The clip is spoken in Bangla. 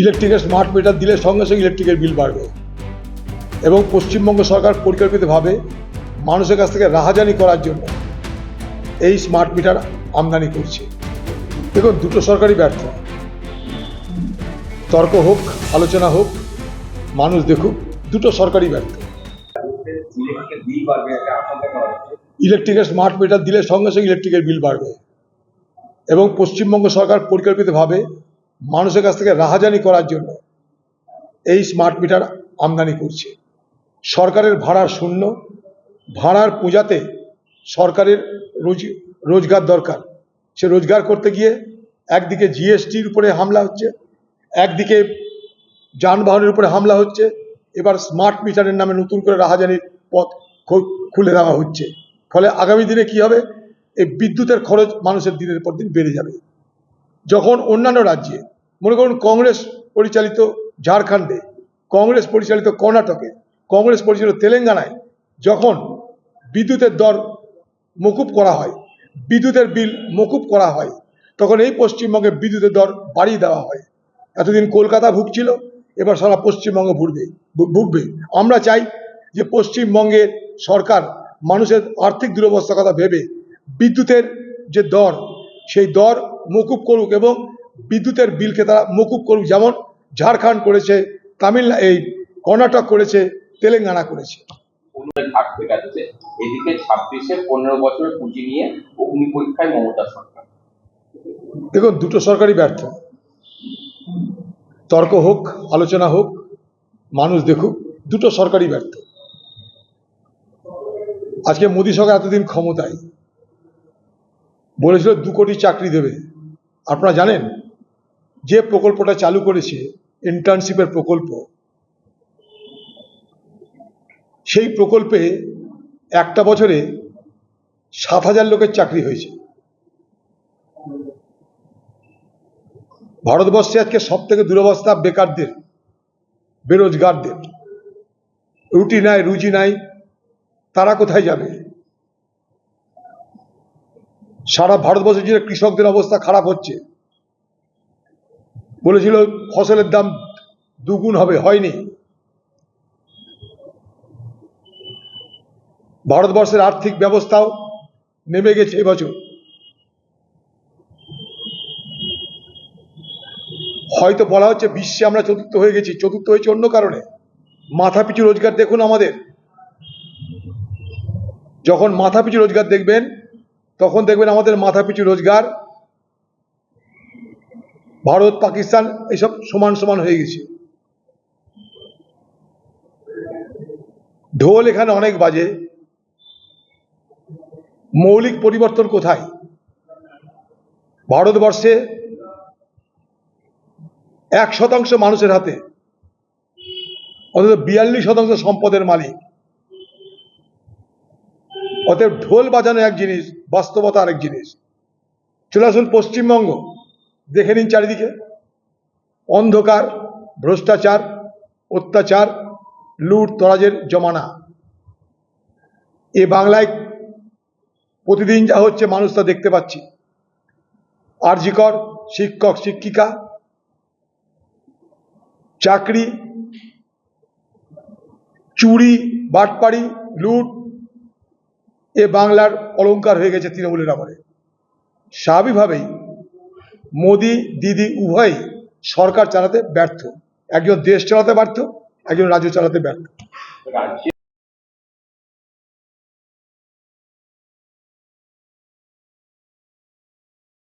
ইলেকট্রিকের স্মার্ট মিটার দিলে সঙ্গে সঙ্গে ইলেকট্রিকের বিল বাড়বে। এবং পশ্চিমবঙ্গ সরকার পরিকল্পিতভাবে মানুষের কাছ থেকে রাহাজানি করার জন্য এই স্মার্ট মিটার আমদানি করছে। দেখুন, দুটো সরকারই ব্যর্থ। তর্ক হোক, আলোচনা হোক, মানুষ দেখুক, দুটো সরকারই ব্যর্থ। ইলেকট্রিকের স্মার্ট মিটার দিলে সঙ্গে সঙ্গে ইলেকট্রিকের বিল বাড়বে। এবং পশ্চিমবঙ্গ সরকার পরিকল্পিতভাবে মানুষের কাছ থেকে রাহাজানি করার জন্য এই স্মার্ট মিটার আমদানি করছে। সরকারের ভাড়ার শূন্য, ভাড়ার পূজাতে সরকারের রোজ, রোজগার দরকার। সে রোজগার করতে গিয়ে একদিকে জিএসটির উপরে হামলা হচ্ছে, একদিকে যানবাহনের উপরে হামলা হচ্ছে, এবার স্মার্ট মিটারের নামে নতুন করে রাহাজানির পথ খুলে দেওয়া হচ্ছে। ফলে আগামী দিনে কি হবে? এই বিদ্যুতের খরচ মানুষের দিনের পর দিন বেড়ে যাবে। যখন অন্যান্য রাজ্যে, মনে করুন কংগ্রেস পরিচালিত ঝাড়খণ্ডে, কংগ্রেস পরিচালিত কর্ণাটকে, কংগ্রেস পরিচালিত তেলেঙ্গানায় যখন বিদ্যুতের দর মকুব করা হয়, বিদ্যুতের বিল মকুব করা হয়, তখন এই পশ্চিমবঙ্গে বিদ্যুতের দর বাড়িয়ে দেওয়া হয়। এতদিন কলকাতা ভুগছিল, এবার সারা পশ্চিমবঙ্গ ভুগবে ভুগবে। আমরা চাই যে পশ্চিমবঙ্গের সরকার মানুষের আর্থিক দুরবস্থার কথা ভেবে বিদ্যুতের যে দর সেই দর মকুব করুক এবং বিদ্যুতের বিলকে তারা মকুব করুক যেমন ঝাড়খণ্ড করেছে তামিলনা এই কর্ণাটক করেছে তেলেঙ্গানা করেছে। উন্নয়নের ঘাট এদিকে ছাব্বিশে পনেরো বছরের পুঁজি নিয়ে অগ্নি পরীক্ষায় মমতা সরকার। দেখুন দুটো সরকারই ব্যর্থ। তর্ক হোক আলোচনা হোক মানুষ দেখুক দুটো সরকারই ব্যর্থ। আজকে মোদী সরকার এতদিন ক্ষমতায়। বলেছিল দু কোটি চাকরি দেবে। আপনারা জানেন, যে প্রকল্পটা চালু করেছে ইন্টার্নশিপের প্রকল্প, সেই প্রকল্পে একটা বছরে সাত হাজার লোকের চাকরি হয়েছে। ভারতবর্ষে আজকে সব থেকে দুরবস্থা বেকারদের, বেরোজগারদের। রুটি নাই, রুজি নাই, তারা কোথায় যাবে? সারা ভারতবর্ষে জুড়ে কৃষকদের অবস্থা খারাপ হচ্ছে। বলেছিল ফসলের দাম দুগুণ হবে, হয়নি। ভারতবর্ষের আর্থিক ব্যবস্থাও নেমে গেছে এবছর। হয়তো বলা হচ্ছে বিশ্বে আমরা চতুর্থ হয়ে গেছি, চতুর্থ হয়েছে অন্য কারণে। মাথা পিছু রোজগার দেখুন আমাদের। যখন মাথা পিছু রোজগার দেখবেন তখন দেখবেন আমাদের মাথা পিছু রোজগার, ভারত, পাকিস্তান, এসব সমান সমান হয়ে গেছে। ঢোল এখানে অনেক বাজে। মৌলিক পরিবর্তন কোথায়? ভারতবর্ষে এক শতাংশ মানুষের হাতে অথচ বিয়াল্লিশ শতাংশ সম্পদের মালিক। অতএব ঢোল বাজানো এক জিনিস, বাস্তবতা আরেক জিনিস। চলে আসুন পশ্চিমবঙ্গ। দেখে নিন চারিদিকে। অন্ধকার, ভ্রষ্টাচার, অত্যাচার, লুট, তরাজের জমানা। এ বাংলায় প্রতিদিন যা হচ্ছে মানুষ তা দেখতে পাচ্ছি। আরজিকর, শিক্ষক, শিক্ষিকা, চাকরি, চুরি, বাটপাড়ি, লুট এ বাংলার অলঙ্কার হয়ে গেছে তৃণমূলের আমলে। স্বাভাবিকভাবেই মোদি, দিদি উভয়ই সরকার চালাতে ব্যর্থ। একজন দেশ চালাতে ব্যর্থ, একজন রাজ্য চালাতে ব্যর্থ।